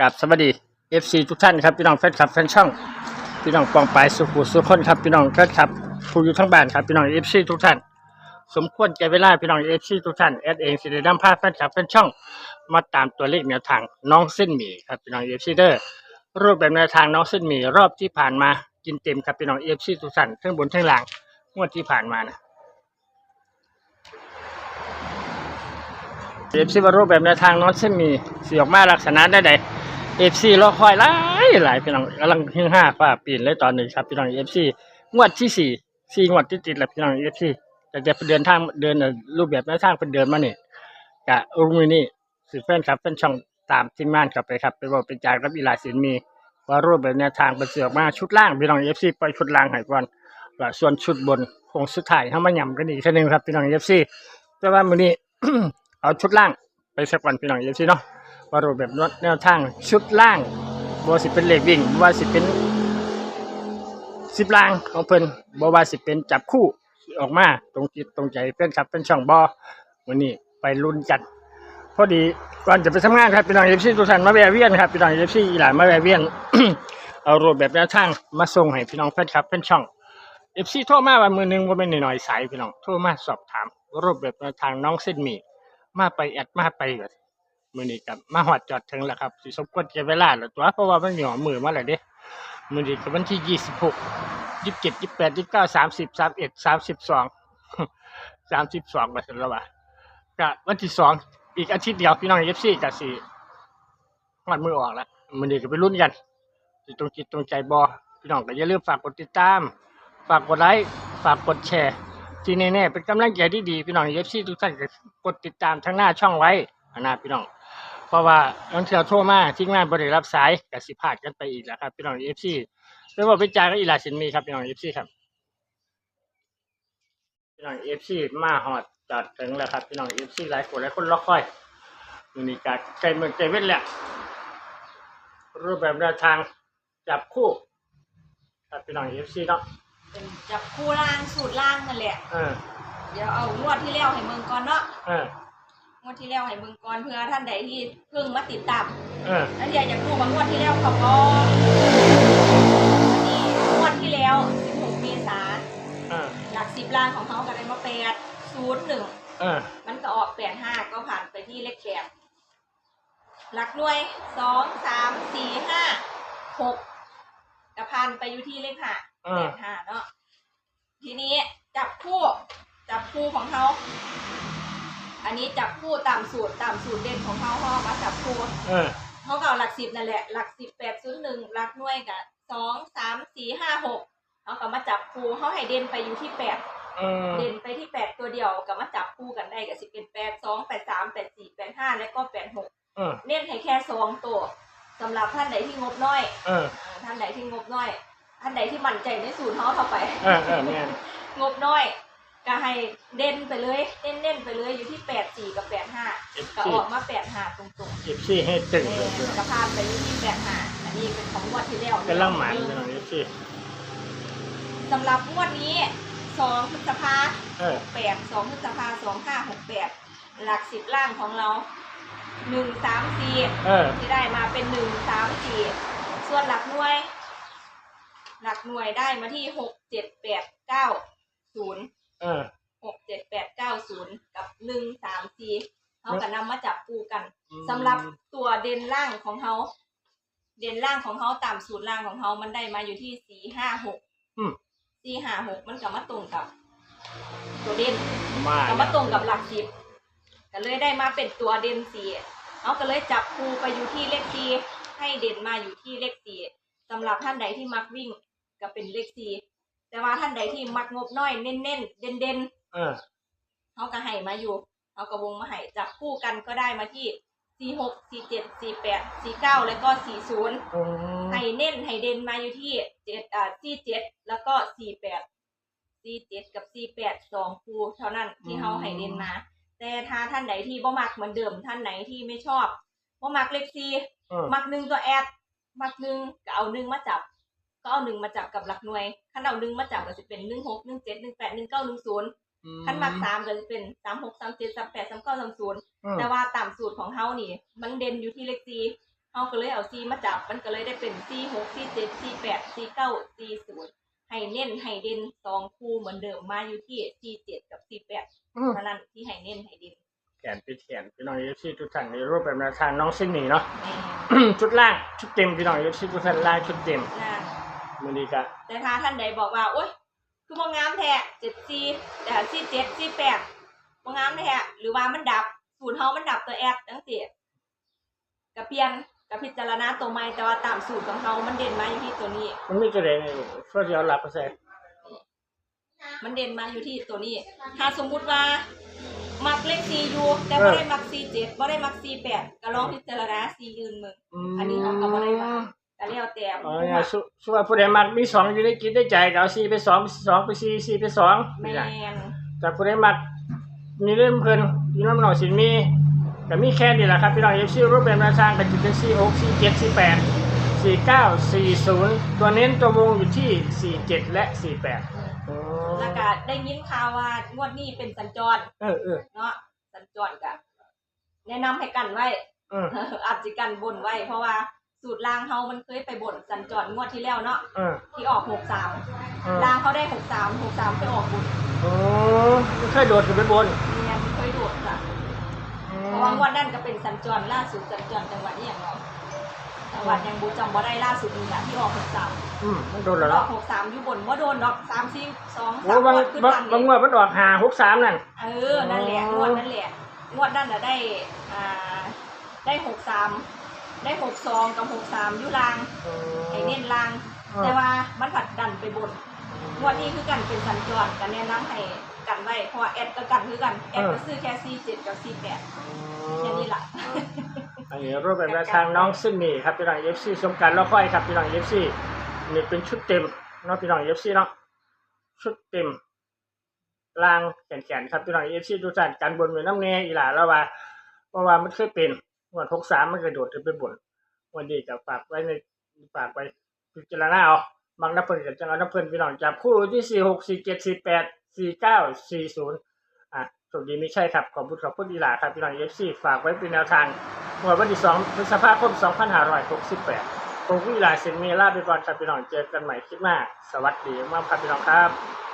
กับสวัสดี FC ทุกท่านครับพี่น้องแฟนคลับแฟนช่องพี่น้องปองปลายสุขุสุขคนครับพี่น้องแฟนคลับผู้อยู่ทั้งบ้านครับพี่น้อง FC ทุกท่าน สมควรแก่เวลาพี่น้อง FC ทุกท่านแอดเองสิได้นำพาแฟนคลับแฟนช่อง มาตามตัวเลขแนวทางน้องเส้นหมี่ครับพี่น้อง FC เดอร์รูปแบบแนวทางน้องเส้นหมี่รอบที่ผ่านมากินเต็มครับพี่น้อง FC ทุกท่านทั้งบนทั้งล่างงวดที่ผ่านมานะเอฟซีว่ารูปแบบแนวทางน้องเส้นหมี่สีออกมาลักษณะได้ใด เอฟซีรอคอยหลายหลายพี่น้องกำลังฮือห้าฟ้าปีนเลยตอนนี้ครับพี่น้องเอฟซีงวดที่สี่สี่งวดที่ติดแล้วพี่น้องเอฟซีแต่จะเดินทางเดินรูปแบบแนวทางเป็นเดินมาเนี่ยกะอุ้มือนี่สื่อแฟนครับแฟนช่องตามทีมงานครับไปครับไปบอกเป็นจากรับอีหลาสินมีว่ารูปแบบแนวทางเป็นเสือกมาชุดล่างพี่น้องเอฟซีไปชุดล่างให้ก่อนแล้วส่วนชุดบนคงสุดท้ายเข้ามาย่ำกันอีกทีหนึงครับพี่น้องเอฟซีแต่ว่ามือนี้เอาชุดล่างไปสักวันพี่น้องเอฟซีเนาะ ว่ารูปแบบแนวทางชุดล่างบ่ว่าสิเป็นเหล็กวิ่งบ่ว่าสิเป็นสิบล่างของเพิ่นบ่ว่าสิเป็นจับคู่ออกมาตรงจิตตรงใจเพื่นครับเป็นช่องบอวันนี้ไปลุ้นกันพอดีก่อนจะไปทำงานครับพี่น้องเอฟซีทุกท่านมาแวะเวียนครับพี่น้องเอฟซีหลานมาแวะเวียนเอารูปแบบแนวทางมาส่งให้พี่น้องแฟนคลับเป็นช่องเอฟซีโทรมาวันมือหนึ่งว่าเป็นหน่อยสายพี่น้องโทรมาสอบถามรูปแบบแนวทางน้องเส้นหมี่มาไปแอดมาไปก็ มื้อนี้กับมาฮอดจอดถึงแล้วครับสิสมควรแก่เวลาแล้วตัวเพราะว่ามันหัวมือมาแล้วเด้มื้อนี้ก็วันที่26 27 28 29 30 31 32 32ว่าซั่นแล้วว่าก็วันที่สองอีกอาทิตย์เดียวพี่น้อง FC ก็สิฮอดมือออกแล้วมื้อนี้ก็ไปลุ้นกันสิตรงจิตตรงใจบ่พี่น้องก็อย่าลืมฝากกดติดตาม ฝากกดไลค์ฝากกดแชร์ที่แน่ๆเป็นกำลังใจที่ดีพี่น้องเอฟซีทุกท่านก็กดติดตามทั้งหน้าช่องไว้ นะพี่น้อง เพราะว่าลังเทื่อโทรมาที่งานบริรับสายกับสิพลาดกันไปอีกแล้วครับพี่น้องเอฟซีไม่ว่าเป็นจ่ายก็อีหลาสินมีครับพี่น้องเอฟซีครับพี่น้องเอฟซีมาฮอดจอดถึงแล้วครับพี่น้องเอฟซีหลายคนหลายคนรอคอยมีนิการใจเมืองใจเว้นแหละรูปแบบแนวทางจับคู่ครับพี่น้องเอฟซีเนาะเป็นจับคู่ล่างสูตรล่างนั่นแหละเออเดี๋ยวเอางวดที่แล้วให้เมืองก่อนเนาะเออ งวดที่แล้วให้เมืองก่อนเพื่อท่านใดที่เพิ่งมาติดตามเออท่านอยากจะรู้ว่างวดที่แล้วเขาก็นี่งวดที่แล้ว 16 เมษาเออหลักสิบล่างของเขาก็ได้มาแปดศูนย์หนึ่งเออมันก็ออกแปดห้าก็ผ่านไปที่เลขแปดหลักหน่วยสองสามสี่ห้าหกกระพันไปอยู่ที่เลขห้าเอแปอดห้าเนาะทีนี้จับคู่จับคู่ของเขา อันนี้จับคู่ตามสูตรตามสูตรเด่นของเขาเขาเอามาจับคู่เออเขาก็เอาหลักสิบนั่นแหละหลักสิบแปดศูนย์หนึ่งหลักหน่วยกับสองสามสี่ห้าหกเขาก็มาจับคู่เขาให้เด่นไปอยู่ที่แปดเออเด่นไปที่แปดตัวเดียวกับมาจับคู่กันได้กับสิบเป็นแปดสองแปดสามแปดสี่แปดห้าและก็แปดหกเออเน้นให้แค่สองตัวสำหรับท่านใดที่งบน้อยเอออ่าท่านใดที่งบน้อย ท่านใดที่มั่นใจในสูตรเขาเข้าไป เออเออแม่น งบน้อย ก็ให้เด่นไปเลยเน้นเน้นๆไปเลยอยู่ที่แปดสี่กับแปดห้าเอฟก็ซีออกมาแปดห้าตรงเอฟซีให้ตึงๆเอเลอยพี่น้องกระพานไปอยู่ที่แปดห้าอันนี้เป็นของงวดที่แล้วกำลังหมันพี่น้องเอฟซีสำหรับงวดนี้สองพฤษภาเออแปดสองพฤษภาสองห้าหกแปดหลักสิบล่างของเราหนึ่งสามสี่เออที่ได้มาเป็นหนึ่งสามสี่ส่วนหลักหน่วย หลักหน่วยได้มาที่หกเจ็ดแปดเก้าศูนย์ เออ หกเจ็ดแปดเก้าศูนย์กับหนึ่งสามสี่เขาก็นำมาจับปูกันสำหรับตัวเด่นล่างของเขาเด่นล่างของเขาตามสูตรล่างของเขามันได้มาอยู่ที่สี่ห้าหกอืม สี่ห้าหกมันกับมาตรงกับ ตัวเด่น มาก็มาตรงกับหลักสิบก็เลยได้มาเป็นตัวเด่นสี่เขาก็เลยจับคูไปอยู่ที่เลขสี่ให้เด่นมาอยู่ที่เลขสี่สำหรับท่านใดที่มักวิ่งก็เป็นเลขสี่ แต่ว่าท่านใดที่มักงบน้อยเน้นเน้นๆเด่นเด่นเออๆเขาก็ให้มาอยู่เขาก็วงมาให้จับคู่กันก็ได้มาที่สี่หกสี่เจ็ดสี่แปดสี่เก้าแล้วก็สี่ศูนย์อืมให้เน้นให้เด่นมาอยู่ที่เจ็ดอ่าสี่เจ็ดแล้วก็สี่แปดสี่เจ็ดกับสี่แปดสองคูเท่านั้นที่เขาให้เด่นมา แต่ถ้าท่านไหนที่บ่มักเหมือนเดิมท่านไหนที่ไม่ชอบบ่มักเลขสี่ เออ มักหนึ่งตัวแอด มักหนึ่งก็เอาหนึ่งมาจับ ก็เอาหนึ่งมาจับกับหลักหน่วยขั้นเอาหนึ่งมาจับก็จะเป็นหนึ่งหกหนึ่งเจ็ดหนึ่งแปดหนึ่งเก้าหนึ่งศูนย์ขั้นมักสามก็จะเป็นสามหกสามเจ็ดสามแปดสามเก้าสามศูนย์อืมแต่ว่าตามสูตรของเฮานี่ มันเด่นอยู่ที่เลขสี่เฮเขาก็เลยเอาซีมาจับมันก็เลยได้เป็นซีหกซีเจ็ดซีแปดซีเก้าซีศูนย์ให้เน้นให้เด่นสองคู่เหมือนเดิมมาอยู่ที่ซีเจ็ดกับซีแปดอืมเท่านั้นที่ให้เน้นให้เด่นแขนไปแขนพี่น้องเอฟซีทุกท่านในรูปแบบแนวทางน้องเส้นหมี่เนาะแม่ชุดล่างชุดเต็มพี่น้องเอฟซีทุกท่านล่างชุดเต็มนะ มือนี้ก็แต่ถ้าท่านใดบอกว่าโอ๊ยคือมองามแท้เจ็ดซีแต่ซีเจ็ดซีแปดมองามแท้หรือว่ามันดับศูนย์เฮามันดับตัวแอดจังสิกับเปลี่ยนกับพิจารณาตัวใหม่แต่ว่าตามสูตรของเฮามันเด่นมาอยู่ที่ตัวนี้ มันมีตัวเองเพื่อที่เราหลับไปใส่มันเด่นมาอยู่ที่ตัวนี้ ถ้าสมมุติว่ามักเลขซีอยู่แต่ไม่ได้มักซีเจ็ดไม่ได้มักซีแปดก็ลองพิจารณาซีอื่นมึงอันนี้เขาก็บ่ได้ว่าก็ แล้วแต่อ๋อผู้เนี่ยมักสุสุว่าผู้ใดมักมีสองอยู่ในกินได้ใจก็เอาสี่ไปสองสองไปสี่สี่ไปสองแมนี่นะนแต่ผู้ใดมักมีเรื่องเพิ่นมีน้ำหน่อยสินมีแต่มีแค่นี้แหละครับพี่น้องเอฟซีรูปแบบแนวทางก็จะเป็นสี่หกสี่เจ็ดสี่แปดสี่เก้าสี่ศูนย์ตัวเน้นตัววงอยู่ที่สี่เจ็ดและสี่แปดแล้วก็ได้ยินข่าวว่างวดนี้เป็นสัญจรเออเออเนาะสัญจรก็แนะนำให้กันไว้ เออ อาจจะกันบนไว้เพราะว่า สูตรลางเฮามันเคยไปบ่นสัญจรงวดที่แล้วเนาะเออที่ออกหกสามเออลางเขาได้หกสามหกสามไปออกบุญโอ้ไม่เคยโดดขึ้นไปบนเนี่ยไม่เคยโดดค่ะเพราะว่างวดนั่นก็เป็นสัญจรล่าสุดสัญจรจังหวัดนี่อย่างเนาะจังหวัดยังบูจำบ่ได้ล่าสุดนี่แหละที่ออกหกสามอืมมันโดนแล้วออเนาะกหกสามอยู่บนว่าโดนดอกสามสี่สองโอ้สามบางงวดขึ้นบางกันบางงเนี่วยดมันออกหาหกสามนั่น เออนั่นแหละอ๋งอวดนั่นแหละงวดนั่นน่ะได้อ่าได้หกสาม ได้หกสองกับหกสามยุลางไอเน้นลางอ่าแต่ว่ามันผัดดันไปบนงวดนี้คือกันเป็นสัญจรกันแนะนำให้กันไว้เพราะว่าแอดก็กันคือกันแอดก็ซื้อแค่ซีเจ็ดกับซีแปดแค่นี้ล่ะอันนี้รูปแบบแนวทางน้องซึ่งนี่ครับพี่น้องเอฟซีสมการแล้วค่อยครับพี่น้องเอฟซีนี่เป็นชุดเต็มเนาะพี่น้องเอฟซีเนาะชุดเต็มลางแขนๆครับพี่น้องเอฟซีดูสันการบนเหมือนน้ำเนยอีหล่าแล้วว่าเพราะว่ามันเคยเป็น วันหกสามมันกระโดดขึ้นไปบนวันนี้กับฝากไว้ในฝากไว้พิจารณาเอาบางนับเพิ่นกับจังเอานับเพิ่นพี่น้องจับคู่ที่สี่หกสี่เจ็ดสี่แปดสี่เก้าสี่ศูนย์อะสวัสดีไม่ใช่ครับ ขอบคุณขอบคุณอีหล่าครับพี่น้องเอฟซีฝากไว้เป็นแนวทางเมื่อวันที่2พฤษภาคม2568ผมวิลาสินมีลาไปก่อนครับพี่น้องเจอกันใหม่คลิปหน้า สวัสดีมากครับพี่น้องครับ